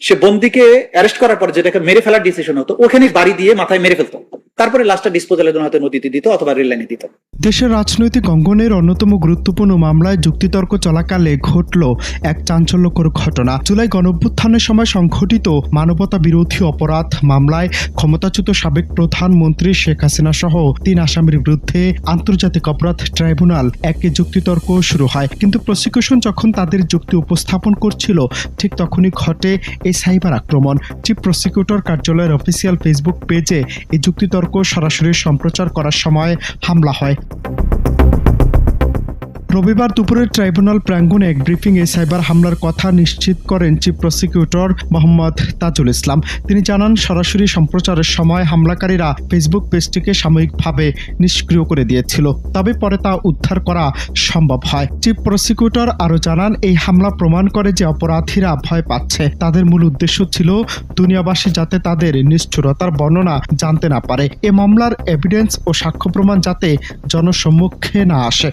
সে বন্দিকে arrest করার পর যেটাকে মেরে ফেলার ডিসিশন হতো, ওখানে বাড়ি দিয়ে মাথায় মেরে ফেলতো। তারপরে লাস্টটা ডিসপোজালের জন্য হয়তো নদীতে দিত অথবা রেল লাইনে দিত। দেশের রাজনৈতিক অঙ্গনের অন্যতম গুরুত্বপূর্ণ মামলায় যুক্তিতর্ক চলাকালে ঘটল এক চাঞ্চল্যকর ঘটনা। জুলাই গণঅভ্যুত্থানের সময় সংঘটিত মানবতা বিরোধী অপরাধ মামলায় ক্ষমতাচ্যুত সাবেক প্রধানমন্ত্রী শেখ হাসিনা সহ তিন আসামির বিরুদ্ধে আন্তর্জাতিক অপরাধ ট্রাইব্যুনাল একে যুক্তিতর্ক শুরু হয়। কিন্তু প্রসিকিউশন যখন তাদের যুক্তি উপস্থাপন করছিল, ঠিক তখনই ঘটে এই সাইবার আক্রমণ। চিফ প্রসিকিউটর কার্যালয়ের অফিসিয়াল ফেসবুক পেজে এই যুক্তিতর্ক সরাসরি সম্প্রচার করার সময় হামলা হয়। Bye. রবিবার দুপুরে ট্রাইব্যুনাল প্রাঙ্গণে এক ব্রিফিং এ সাইবার হামলার কথা নিশ্চিত করেন চিফ প্রসিকিউটর মোহাম্মদ তাজুল ইসলাম। তিনি জানান, সরাসরি সম্প্রচারের সময় হামলাকারীরা ফেসবুক পেজটিকে সাময়িকভাবে নিষ্ক্রিয় করে দিয়েছিল। তবে পরে তা উদ্ধার করা সম্ভব হয়। চিফ প্রসিকিউটর আরও জানান, এই হামলা প্রমাণ করে যে অপরাধীরা ভয় পাচ্ছে। তাদের মূল উদ্দেশ্য ছিল দুনিয়াবাসী যাতে তাদের নিষ্ঠুরতার বর্ণনা জানতে না পারে। এ মামলার এভিডেন্স ও সাক্ষ্য প্রমাণ যাতে জনসম্মুখে না আসে।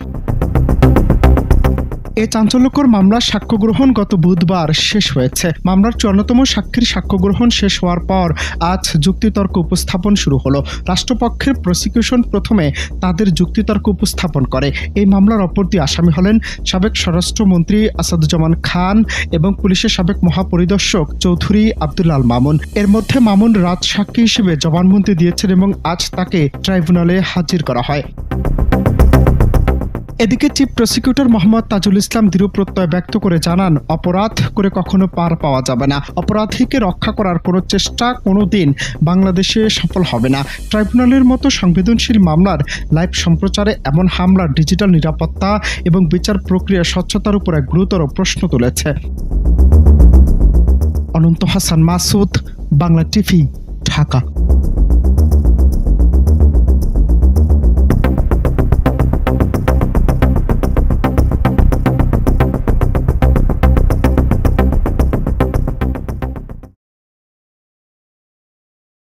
এ চাঞ্চল্যকর মামলার সাক্ষ্য গ্রহণ গত বুধবার শেষ হয়েছে। মামলার চুয়ান্নতম সাক্ষীর সাক্ষ্য গ্রহণ শেষ হওয়ার পর আজ যুক্তিতর্ক উপস্থাপন শুরু হলো। রাষ্ট্রপক্ষের প্রসিকিউশন প্রথমে তাদের যুক্তিতর্ক উপস্থাপন করে। এই মামলার অপর দুই আসামি হলেন সাবেক স্বরাষ্ট্রমন্ত্রী আসাদুজ্জামান খান এবং পুলিশের সাবেক মহাপরিদর্শক চৌধুরী আব্দুল্লাল মামুন। এর মধ্যে মামুন রাজ সাক্ষী হিসেবে জবানবন্দি দিয়েছেন এবং আজ তাকে ট্রাইব্যুনালে হাজির করা হয়। এদিকে চিফ প্রসিকিউটর মোহাম্মদ তাজুল ইসলাম দৃঢ় প্রত্যয় ব্যক্ত করে জানান, অপরাধ করে কখনো পার পাওয়া যাবে না। অপরাধীকে রক্ষা করার কোনো চেষ্টা কোনো দিন বাংলাদেশে সফল হবে না। ট্রাইব্যুনালের মতো সংবেদনশীল মামলার লাইভ সম্প্রচারে এমন হামলার ডিজিটাল নিরাপত্তা এবং বিচার প্রক্রিয়া স্বচ্ছতার উপর এক গুরুতর প্রশ্ন তুলেছে। অনন্ত হাসান মাসুদ, বাংলা টিভি, ঢাকা।